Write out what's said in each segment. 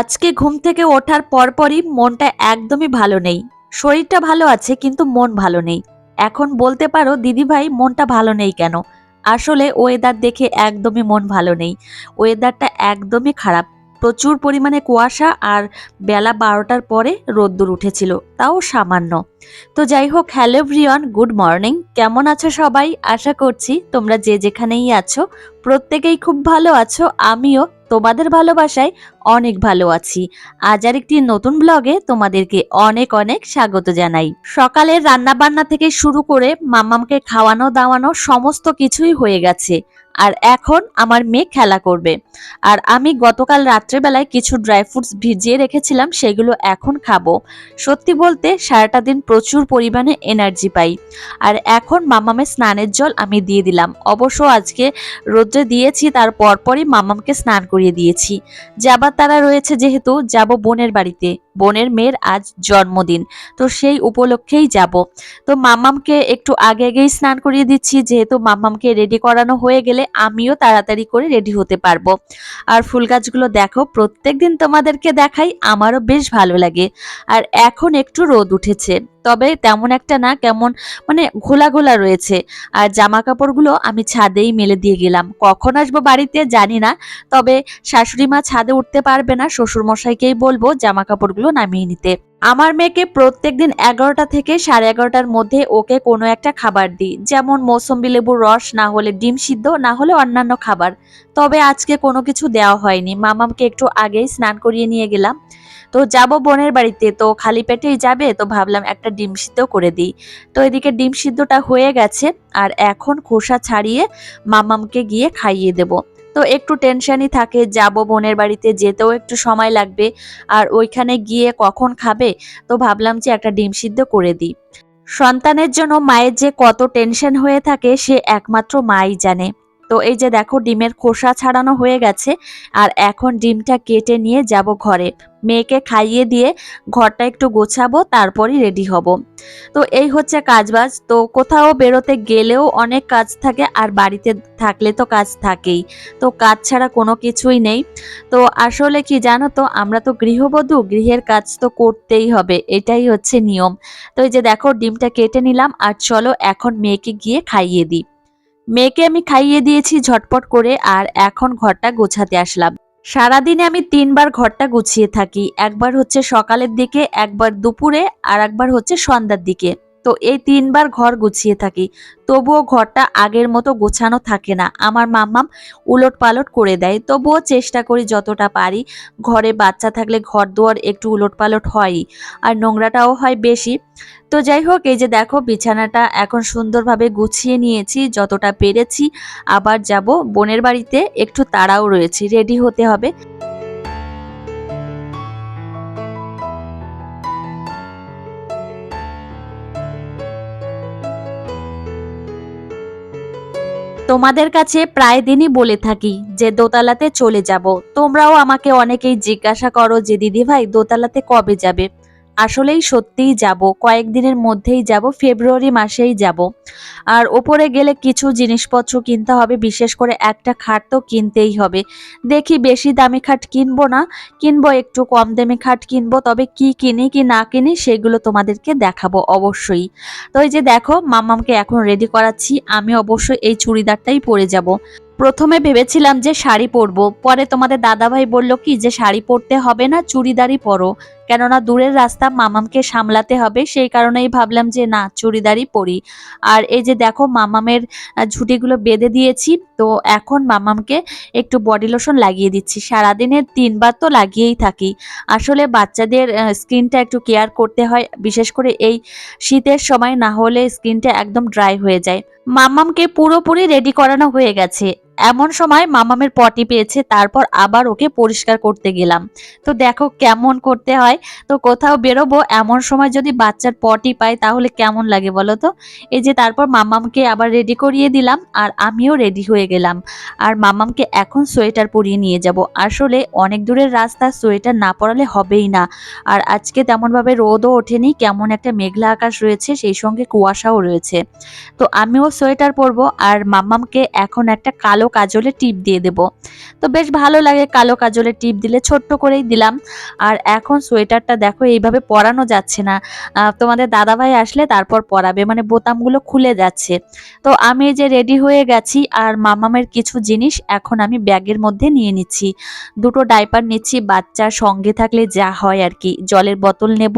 আজকে ঘুম থেকে ওঠার পরপরই মনটা একদমই ভালো নেই। শরীরটা ভালো আছে, কিন্তু মন ভালো নেই। এখন বলতে পারো, দিদিভাই মনটা ভালো নেই কেন? আসলে ওয়েদার দেখে একদমই মন ভালো নেই। ওয়েদারটা একদমই খারাপ। প্রচুর পরিমাণে কুয়াশা আর বেলা বারোটার পরে রোদ্দুর উঠেছিল, তাও সামান্য। তো যাই হোক হ্যালো ব্রিয়ন গুড মর্নিং কেমন আছো সবাই? আশা করছি তোমরা যে যেখানেই আছো, প্রত্যেকেই খুব ভালো আছো, আমিও তোমাদের ভালোবাসায় অনেক ভালো আছি। আজ আর একটি নতুন ব্লগে তোমাদেরকে অনেক অনেক স্বাগত জানাই। সকালের রান্নাবান্না থেকে শুরু করে মাম্মামকে খাওয়ানো দাওয়ানো সমস্ত কিছুই হয়ে গেছে। আর এখন আমার মেয়ে খেলা করবে। আর আমি গতকাল রাত্রেবেলায় কিছু ড্রাই ফ্রুটস ভিজিয়ে রেখেছিলাম, সেগুলো এখন খাব। সত্যি বলতে সারাটা দিন প্রচুর পরিমাণে এনার্জি পাই। আর এখন মামামের স্নানের জল আমি দিয়ে দিলাম। অবশ্য আজকে রোদ্রে দিয়েছি, তার পরপরই মামামকে স্নান করিয়ে দিয়েছি। যাবার তারা রয়েছে যেহেতু যাব বোনের বাড়িতে। বোনের মেয়ের আজ জন্মদিন, তো সেই উপলক্ষেই যাব। তো মামামকে একটু আগে আগেই স্নান করিয়ে দিচ্ছি, যেহেতু মামামকে রেডি করানো হয়ে গেলে আমিও তাড়াতাড়ি করে রেডি হতে পারব। আর ফুল গাছগুলো দেখো প্রত্যেক দিন তোমাদেরকে দেখাই আমারও বেশ ভালো লাগে। আর এখন একটু রোদ উঠেছে, তবে তেমন একটা না, কেমন মানে ঘোলা ঘোলা রয়েছে। আর জামা কাপড়গুলো আমি ছাদেই মেলে দিয়ে গেলাম। কখন আসব বাড়িতে জানি না, তবে শাশুড়ি মা ছাদে উঠতে পারবে না শ্বশুর মশাইকেই বলব জামা কাপড়গুলো নামিয়ে নিতে। আমার মেয়েকে প্রত্যেকদিন এগারোটা থেকে সাড়ে এগারোটার মধ্যে ওকে কোনো একটা খাবার দিই। যেমন মৌসম্বি লেবুর রস, না হলে ডিম সিদ্ধ, না হলে অন্যান্য খাবার। তবে আজকে কোনো কিছু দেওয়া হয়নি। মামামকে একটু আগেই স্নান করিয়ে নিয়ে গেলাম। তো যাব বোনের বাড়িতে, তো খালি পেটেই যাবে, তো ভাবলাম একটা ডিম সিদ্ধ করে দিই। তো এদিকে ডিম সিদ্ধটা হয়ে গেছে, আর এখন খোসা ছাড়িয়ে মামামকে গিয়ে খাইয়ে দেব। তো একটু টেনশনই থাকে, যাব বোনের বাড়িতে, যেতেও একটু সময় লাগবে, আর ওইখানে গিয়ে কখন খাবে? তো ভাবলাম যে একটা ডিম সিদ্ধ করে দিই। সন্তানের জন্য মায়ের যে কত টেনশন হয়ে থাকে, সে একমাত্র মাই জানে। তো এই যে দেখো ডিমের খোসা ছাড়ানো হয়ে গেছে, আর এখন ডিমটা কেটে নিয়ে যাব ঘরে। মেয়েকে খাইয়ে দিয়ে ঘরটা একটু গোছাবো, তারপরই রেডি হব। তো এই হচ্ছে কাজবাজ। তো কোথাও বেরোতে গেলেও অনেক কাজ থাকে, আর বাড়িতে থাকলে তো কাজ থাকেই। তো কাজ ছাড়া কোনো কিছুই নেই। তো আসলে কি জানো তো, আমরা তো গৃহবধূ, গৃহের কাজ তো করতেই হবে, এটাই হচ্ছে নিয়ম। তো এই যে দেখো ডিমটা কেটে নিলাম, আর চলো এখন মেয়েকে গিয়ে খাইয়ে দিই। মেয়েকে আমি খাইয়ে দিয়েছি ঝটপট করে আর এখন ঘরটা গোছাতে আসলাম। সারাদিনে আমি তিনবার ঘরটা গুছিয়ে থাকি, একবার হচ্ছে সকালের দিকে, একবার দুপুরে আর একবার হচ্ছে সন্ধ্যার দিকে। তো এই তিনবার ঘর গুছিয়ে থাকি। তবুও ঘরটা আগের মতো গোছানো থাকে না। আমার মাম্মাম উলট পালট করে দেয়। তবুও চেষ্টা করি যতটা পারি। ঘরে বাচ্চা থাকলে ঘর দুয়ার একটু উলট পালট হয়ই, আর নোংরাটাও হয় বেশি। তো যাই হোক, এই যে দেখো বিছানাটা এখন সুন্দরভাবে গুছিয়ে নিয়েছি, যতটা পেরেছি। আবার যাব বোনের বাড়িতে, একটু তাড়াও রয়েছে, রেডি হতে হবে। তোমাদের কাছে প্রায় দিনই বলে থাকি যে দোতলাতে চলে যাব। তোমরাও আমাকে অনেকেই জিজ্ঞাসা করো যে দিদি ভাই দোতলাতে কবে যাবে? আসলেই সত্যিই যাব, কয়েকদিনের মধ্যেই যাব, ফেব্রুয়ারি মাসেই যাব। আর ওপরে গেলে কিছু জিনিসপত্র কিনতে হবে, বিশেষ করে একটা খাট তো কিনতেই হবে। দেখি বেশি দামি খাট কিনবো না, কিনবো একটু কম দামি খাট কিনবো, তবে কি কিনি, কি না কিনি, সেগুলো তোমাদেরকে দেখাবো অবশ্যই। তো এই যে দেখো মামামকে এখন রেডি করাচ্ছি, আমি অবশ্যই এই চুড়িদারটাই পরে যাব। প্রথমে ভেবেছিলাম যে শাড়ি পরবো, পরে তোমাদের দাদাভাই বলল কি যে শাড়ি পরতে হবে না, চুড়িদারই পরো। কেননা দূরের রাস্তা মামামকে সামলাতে হবে, সেই কারণেই ভাবলাম যে না, চুড়িদারই পরি। আর এই যে দেখো মামামের ঝুঁটিগুলো বেঁধে দিয়েছি, তো এখন মামামকে একটু বডি লোশন লাগিয়ে দিচ্ছি। সারাদিনে তিনবার তো লাগিয়েই থাকি। আসলে বাচ্চাদের স্কিনটা একটু কেয়ার করতে হয়, বিশেষ করে এই শীতের সময় না হলে স্কিনটা একদম ড্রাই হয়ে যায়। মামামকে পুরোপুরি রেডি করানো হয়ে গেছে। এমন সময় মামামের পটি পেয়েছে, তারপর আবার ওকে পরিষ্কার করতে গেলাম। তো দেখো কেমন করতে হয়। তো কোথাও বেরোবো, এমন সময় যদি বাচ্চার পটি পাই তাহলে কেমন লাগে বলো তো? এই যে তারপর মামামকে আবার রেডি করিয়ে দিলাম আর আমিও রেডি হয়ে গেলাম। আর মামামকে এখন সোয়েটার পরিয়ে নিয়ে যাব। আসলে অনেক দূরের রাস্তা, সোয়েটার না পরালে হবেই না। আর আজকে তেমনভাবে রোদও ওঠেনি, কেমন একটা মেঘলা আকাশ রয়েছে, সেই সঙ্গে কুয়াশাও রয়েছে। তো আমিও সোয়েটার পরবো আর মামামকে এখন একটা কালো কালো কাজলের টিপ দিয়ে দেব। তো বেশ ভালো লাগে কালো কাজলের টিপ দিলে, ছোট্ট করেই দিলাম। আর এখন সোয়েটারটা দেখো, এইভাবে পরানো যাচ্ছে না। তোমাদের দাদাভাই আসলে তারপর পরাবে মানে বোতামগুলো খুলে যাচ্ছে। তো আমি যে রেডি হয়ে গেছি, আর মামামের কিছু জিনিস এখন আমি ব্যাগের মধ্যে নিয়ে নিচ্ছি। দুটো ডাইপার নিচ্ছি, বাচ্চার সঙ্গে থাকলে যা হয় আর কি। জলের বোতল নেব,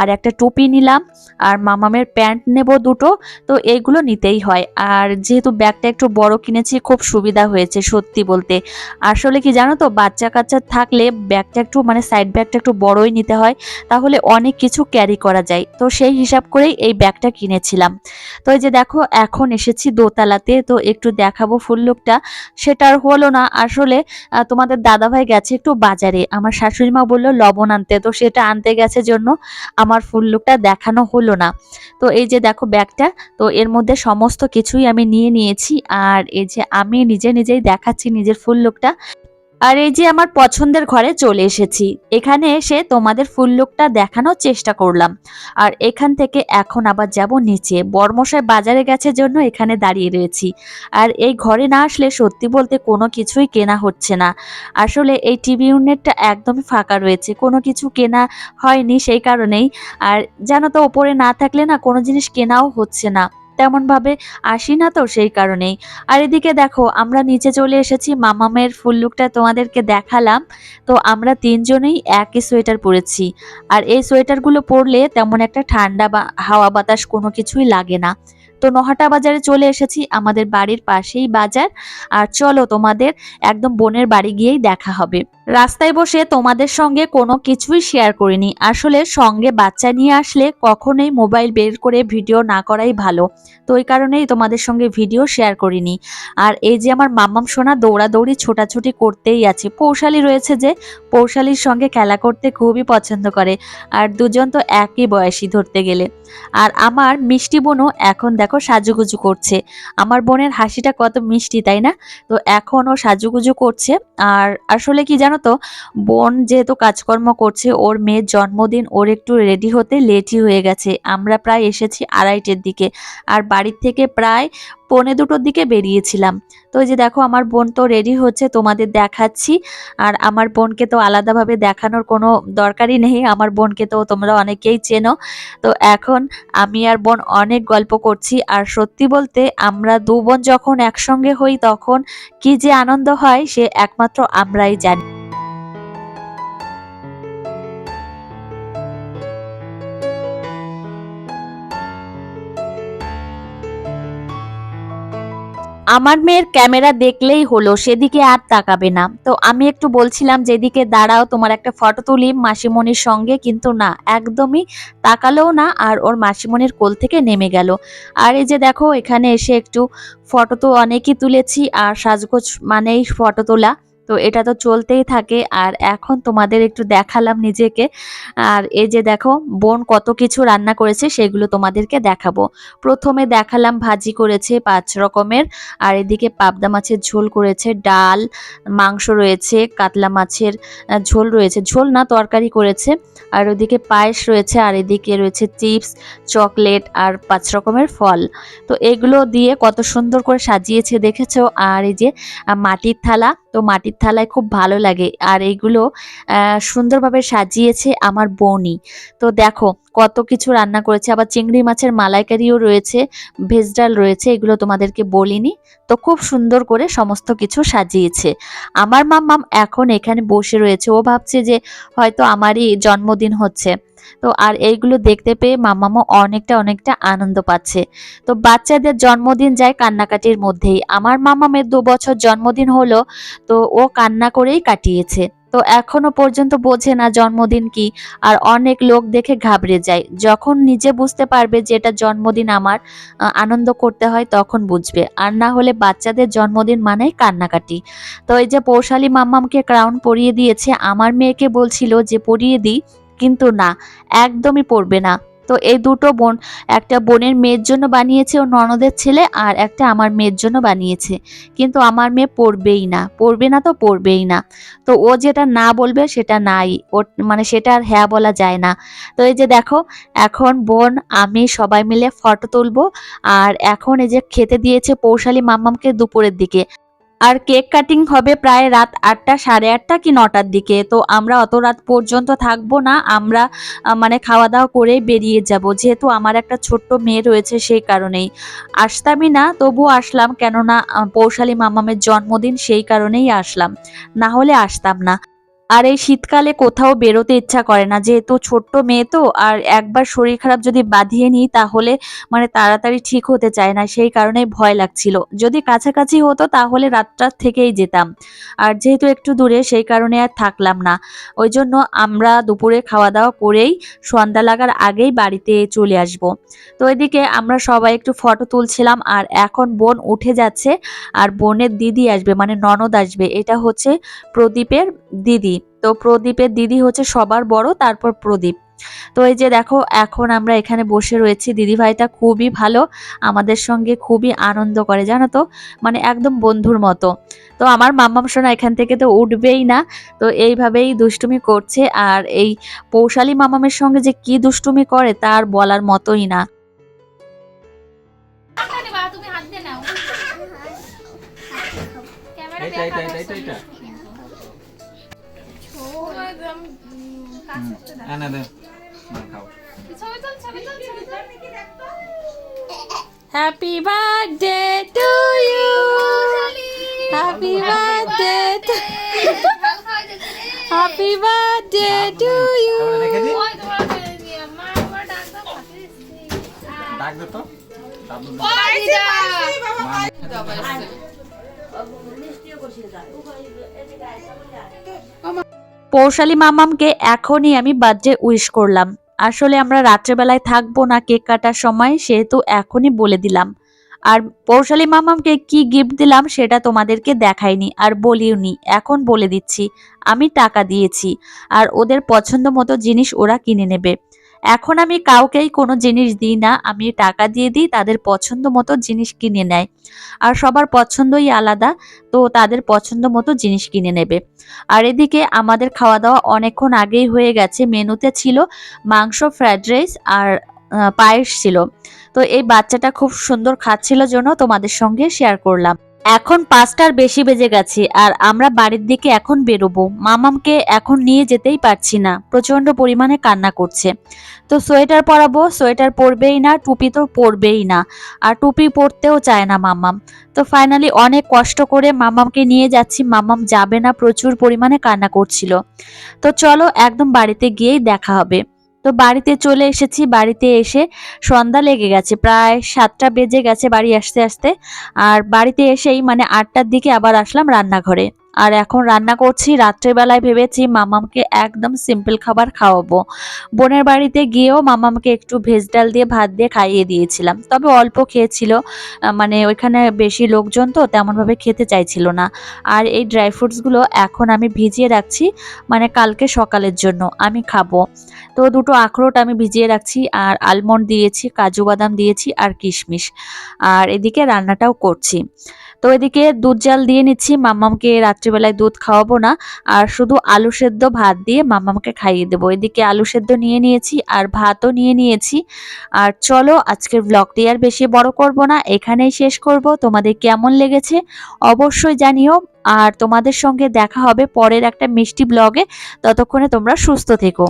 আর একটা টুপি নিলাম, আর মামামের প্যান্ট নেব দুটো। তো এইগুলো নিতেই হয়। আর যেহেতু ব্যাগটা একটু বড় কিনেছি, খুব সুবিধা হয়েছে সত্যি বলতে। আসলে কি জানো তো, বাচ্চা কাচ্চা থাকলে ব্যাগটা একটু মানে সাইড ব্যাগটা একটু বড়ই নিতে হয়, তাহলে অনেক কিছু ক্যারি করা যায়। তো সেই হিসাব করেই এই ব্যাগটা কিনেছিলাম। তো এই যে দেখো, এখন এসেছি দোতলাতে, তো একটু দেখাবো ফুল লুকটা সেটা আর হলো না, আসলে তোমাদের দাদাভাই গেছে একটু বাজারে। আমার শাশুড়ি মা বলল, লবণ আনতে। তো সেটা আনতে গেছে জন্য আমার ফুল লুকটা দেখানো হলো না। তো এই যে দেখো ব্যাগটা, তো এর মধ্যে সমস্ত কিছুই আমি নিয়ে নিয়েছি। আর এই যে আমি নিজে নিজেই দেখাচ্ছি নিজের ফুল লুকটা আর এই যে আমার পছন্দের ঘরে চলে এসেছি। এখানে এসে তোমাদের ফুল লুকটা দেখানোর চেষ্টা করলাম। আর এখান থেকে এখন আবার যাব নিচে। বর্মশাই বাজারে গেছে জন্য এখানে দাঁড়িয়ে রয়েছি। আর এই ঘরে না আসলে সত্যি বলতে কোনো কিছুই কেনা হচ্ছে না। আসলে এই টিভি ইউনিটটা একদমই ফাঁকা রয়েছে। কোনো কিছু কেনা হয়নি সেই কারণেই। আর জানো তো, ওপরে না থাকলে না কোনো জিনিস কেনাও হচ্ছে না। তেমন ভাবে আসি না তো সেই কারণেই। আর এদিকে দেখো, আমরা নিচে চলে এসেছি, মামামের ফুল লুকটা তোমাদেরকে দেখালাম। তো আমরা তিনজনেই একই সোয়েটার পরেছি। আর এই সোয়েটারগুলো পরলে তেমন একটা ঠান্ডা বা হাওয়া বাতাস কোনো কিছুই লাগে না। তো নহাটা বাজারে চলে এসেছি, আমাদের বাড়ির পাশেই বাজার। আর চলো তোমাদের একদম বোনের বাড়ি গিয়েই দেখা হবে। রাস্তায় বসে তোমাদের সঙ্গে কোনো কিছুই শেয়ার করিনি। আসলে সঙ্গে বাচ্চা নিয়ে আসলে কখনোই মোবাইল বের করে ভিডিও না করাই ভালো। তো ওই কারণেই তোমাদের সঙ্গে ভিডিও শেয়ার করিনি। আর এই যে আমার মাম্মাম সোনা দৌড়াদৌড়ি ছোটাছুটি করতেই আছে। পৌশালি রয়েছে যে, পৌশালির সঙ্গে খেলা করতে খুবই পছন্দ করে। আর দুজন তো একই বয়সী ধরতে গেলে। আর আমার মিষ্টি বোনও এখন দেখো সাজুগুজু করছে। আমার বোনের হাসিটা কত মিষ্টি, তাই না? তো এখন ও সাজুগুজু করছে। আর আসলে কি জানো তো, বোন যেহেতু কাজকর্ম করছে, ওর মেয়ের জন্মদিন ওর একটু রেডি হতে লেটই হয়ে গেছে। আমরা প্রায় এসেছি আড়াইটের দিকে। আর বাড়ির থেকে প্রায় পৌনে দুটোর দিকে বেরিয়েছিলাম। তো এই যে দেখো, আমার বোন তো রেডি হচ্ছে, তোমাদের দেখাচ্ছি। আর আমার বোনকে তো আলাদাভাবে দেখানোর কোনো দরকারই নেই। আমার বোনকে তো তোমরা অনেকেই চেনো। তো এখন আমি আর বোন অনেক গল্প করছি। আর সত্যি বলতে আমরা দু বোন যখন একসঙ্গে হই, তখন কি যে আনন্দ হয়, সে একমাত্র আমরাই জানি। আমার মেয়ের ক্যামেরা দেখলেই হলো, সেদিকে আর তাকাবে না। তো আমি একটু বলছিলাম, যেদিকে দাঁড়াও, তোমার একটা ফটো তুলি মাসিমণির সঙ্গে। কিন্তু না, একদমই তাকালেও না আর ওর মাসিমণির কোল থেকে নেমে গেল। আর এই যে দেখো, এখানে এসে একটু ফটো তো অনেকই তুলেছি, আর সাজগোজ মানেই ফটো তোলা। তো এটা তো চলতেই থাকে। আর এখন তোমাদের একটু দেখালাম নিজেকে। আর এই যে দেখো, বোন কত কিছু রান্না করেছে, সেগুলো তোমাদেরকে দেখাবো। প্রথমে দেখালাম ভাজি করেছে পাঁচ রকমের। আর এদিকে পাবদা মাছের ঝোল করেছে, ডাল, মাংস রয়েছে, কাতলা মাছের ঝোল রয়েছে। ঝোল না, তরকারি করেছে। আর ওদিকে পায়েস রয়েছে, আর এদিকে রয়েছে চিপস, চকলেট আর পাঁচ রকমের ফল। তো এগুলো দিয়ে কত সুন্দর করে সাজিয়েছে, দেখেছ? আর এই যে মাটির থালা তো মাটির থালায় খুব ভালো লাগে। আর এইগুলো সুন্দরভাবে সাজিয়েছে আমার বোনই। তো দেখো, কত কিছু রান্না করেছে। আবার চিংড়ি মাছের মালাইকারিও রয়েছে, ভেজ ডাল রয়েছে, এগুলো তোমাদেরকে বলিনি। তো খুব সুন্দর করে সমস্ত কিছু সাজিয়েছে। আমার মাম্মাম এখন এখানে বসে রয়েছে। ও ভাবছে যে হয়তো আমারই জন্মদিন হচ্ছে। তো আর এইগুলো দেখতে পেয়ে মাম্মামও অনেকটা অনেকটা আনন্দ পাচ্ছে। তো বাচ্চাদের জন্মদিন যায় কান্নাকাটির মধ্যেই। আমার মামামের দু বছর জন্মদিন হলো, তো ও কান্না করেই কাটিয়েছে। তো এখনও পর্যন্ত বোঝে না জন্মদিন কি, আর অনেক লোক দেখে ঘাবড়ে যায়। যখন নিজে বুঝতে পারবে যে এটা জন্মদিন আমার আনন্দ করতে হয় তখন বুঝবে। আর না হলে বাচ্চাদের জন্মদিন মানেই কান্নাকাটি। তো এই যে পৌশালী মাম্মামকে ক্রাউন পরিয়ে দিয়েছে, আমার মেয়েকে বলছিল যে পরিয়ে দিই কিন্তু না, একদমই পড়বে না। তো এই দুটো বোন, একটা বোনের মেয়ের জন্য বানিয়েছে ও ননদের ছেলে আর একটা আমার মেয়ের জন্য বানিয়েছে। কিন্তু আমার মেয়ে পড়বেই না, পড়বে না তো পড়বেই না। তো ও যেটা না বলবে সেটা নাই ও মানে সেটা আর হ্যাঁ বলা যায় না। তো এই যে দেখো, এখন বোন, আমি সবাই মিলে ফটো তুলবো। আর এখন এই যে খেতে দিয়েছে পৌশালী মাম্মামকে দুপুরের দিকে। আর কেক কাটিং হবে প্রায় রাত আটটা, সাড়ে আটটা কি নটার দিকে। তো আমরা অত রাত পর্যন্ত থাকব না, আমরা মানে খাওয়া দাওয়া করে বেরিয়ে যাব। যেহেতু আমার একটা ছোট্ট মেয়ে রয়েছে সেই কারণেই। আসতামই না তবু আসলাম। কেননা পৌশালী মামামের জন্মদিন সেই কারণেই আসলাম। না হলে আসতাম না। আর এই শীতকালে কোথাও বেরোতে ইচ্ছা করে না। যেহেতু ছোট্ট মেয়ে তো, আর একবার শরীর খারাপ যদি বাঁধিয়ে নিই, তাহলে মানে তাড়াতাড়ি ঠিক হতে চায় না, সেই কারণেই ভয় লাগছিল। যদি কাছাকাছি হতো, তাহলে রাতটা থেকেই যেতাম। আর যেহেতু একটু দূরে, সেই কারণে আর থাকলাম না। ওই জন্য আমরা দুপুরে খাওয়া দাওয়া করেই সন্ধ্যা লাগার আগেই বাড়িতে চলে আসব। তো এদিকে আমরা সবাই একটু ফটো তুলছিলাম, আর এখন বোন উঠে যাচ্ছে, আর বোনের দিদি আসবে মানে ননদ আসবে। এটা হচ্ছে প্রদীপের দিদি। তো প্রদীপের দিদি হচ্ছে সবার বড় তারপর প্রদীপ তো এই যে দেখো এখন আমরা এখানে বসে রয়েছি দিদি ভাইটা খুবই ভালো আমাদের সঙ্গে খুবই আনন্দ করে জানো তো মানে একদম বন্ধুর মতো তো আমার মাম্মাম সোনা এখান থেকে তো উঠবেই না তো এইভাবেই দুষ্টুমি করছে আর এই পৌশালী মামামের সঙ্গে যে কি দুষ্টুমি করে তার বলার মতোই না তুমি হাত নাও এনে দে। খাও। Happy birthday to you happy birthday. Happy birthday to you ডাক দে তো। মা পৌশালী মামামকে এখনই আমি বার্থডে উইশ করলাম। আসলে আমরা রাত্রেবেলায় থাকব না কেক কাটার সময়, সেহেতু এখনই বলে দিলাম। আর পৌশালী মামামকে কি গিফট দিলাম সেটা তোমাদেরকে দেখাইনি, আর বলিওনি। এখন বলে দিচ্ছি, আমি টাকা দিয়েছি, আর ওদের পছন্দ মতো জিনিস ওরা কিনে নেবে। এখন আমি কাউকেই কোনো জিনিস দিই না, আমি টাকা দিয়ে দিই, তাদের পছন্দ মতো জিনিস কিনে নেয়। আর সবার পছন্দই আলাদা, তো তাদের পছন্দ মতো জিনিস কিনে নেবে। আর এদিকে আমাদের খাওয়া দাওয়া অনেকক্ষণ আগেই হয়ে গেছে, মেনুতে ছিল মাংস, ফ্রাইড রাইস আর পায়েস ছিল। তো এই বাচ্চাটা খুব সুন্দর খাচ্ছিল জন্য তোমাদের সঙ্গে শেয়ার করলাম। এখন পাঁচটার বেশি বেজে গেছে আর আমরা বাড়ির দিকে এখন বেরোবো। মামামকে এখন নিয়ে যেতেই পারছি না। প্রচণ্ড পরিমাণে কান্না করছে। তো সোয়েটার পরাবো, সোয়েটার পরবেই না, টুপি তো পরবেই না। আর টুপি পরতেও চায় না মামাম। তো ফাইনালি অনেক কষ্ট করে মামামকে নিয়ে যাচ্ছি। মামাম যাবে না, প্রচুর পরিমাণে কান্না করছিল। তো চলো একদম বাড়িতে গিয়েই দেখা হবে। তো বাড়িতে চলে এসেছি, বাড়িতে এসে সন্ধ্যা লেগে গেছে, প্রায় সাতটা বেজে গেছে বাড়ি আসতে আসতে। আর বাড়িতে এসেই মানে আটটার দিকে আবার আসলাম রান্নাঘরে। আর এখন রান্না করছি, রাত্রেবেলায় ভেবেছি মামামকে একদম সিম্পল খাবার খাওয়াবো। বোনের বাড়িতে গিয়েও মামামকে একটু ভেজ ডাল দিয়ে ভাত দিয়ে খাইয়ে দিয়েছিলাম। তবে অল্প খেয়েছিল মানে ওইখানে বেশি লোকজন তো তেমনভাবে খেতে চাইছিল না। আর এই ড্রাই ফ্রুটসগুলো এখন আমি ভিজিয়ে রাখছি মানে কালকে সকালের জন্য আমি খাব। তো দুটো আখরোট আমি ভিজিয়ে রাখছি, আর আলমন্ড দিয়েছি, কাজু বাদাম দিয়েছি, আর কিশমিশ। আর এদিকে রান্নাটাও করছি। তো এদিকে দুধ জাল দিয়ে নিচ্ছি মাম্মামকে রাত্রিবেলায় দুধ খাওয়াবো না, আর শুধু আলু সেদ্ধ ভাত দিয়ে মামাকে খাইয়ে দেবো। এদিকে আলু সেদ্ধ নিয়ে নিয়েছি আর ভাতও নিয়ে নিয়েছি। আর চলো আজকের ব্লগটি আর বেশি বড় করব না, এখানেই শেষ করব। তোমাদের কেমন লেগেছে অবশ্যই জানিও। আর তোমাদের সঙ্গে দেখা হবে পরের একটা মিষ্টি ব্লগে ততক্ষণে তোমরা সুস্থ থেকো।